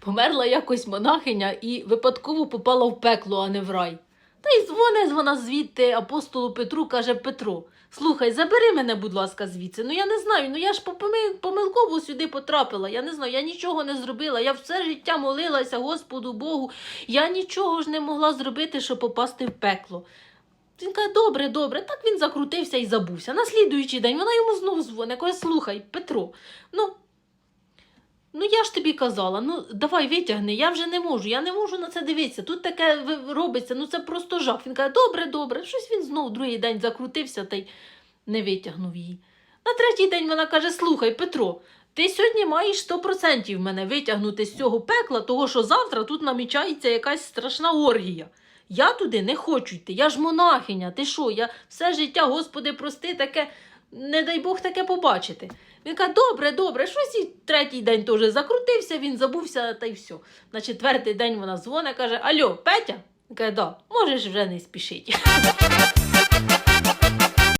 померла якось монахиня і випадково попала в пекло, а не в рай. Та й дзвонить вона звідти апостолу Петру, каже Петро. Слухай, забери мене, будь ласка, звідси. Ну я не знаю, ну я ж помилково сюди потрапила. Я не знаю, я нічого не зробила. Я все життя молилася Господу Богу. Я нічого ж не могла зробити, щоб попасти в пекло. Він каже, добре, добре. Так він закрутився і забувся. На слідуючий день вона йому знову дзвонить, каже, слухай, Петро, ну. Ну я ж тобі казала, ну давай витягни, я вже не можу, я не можу на це дивитися. Тут таке робиться, ну це просто жах. Він каже, добре, добре. Щось він знову другий день закрутився та й не витягнув її. На третій день вона каже: Слухай, Петро, ти сьогодні маєш 100% мене витягнути з цього пекла, того що завтра тут намічається якась страшна оргія. Я туди не хочу йти, я ж монахиня. Ти що? Я все життя, Господи, прости, таке, не дай Бог таке побачити. Він каже, добре, добре, щось і третій день теж закрутився, він забувся та й все. На четвертий день вона дзвонить, каже: Альо, Петя? Він каже, да, можеш вже не спішити.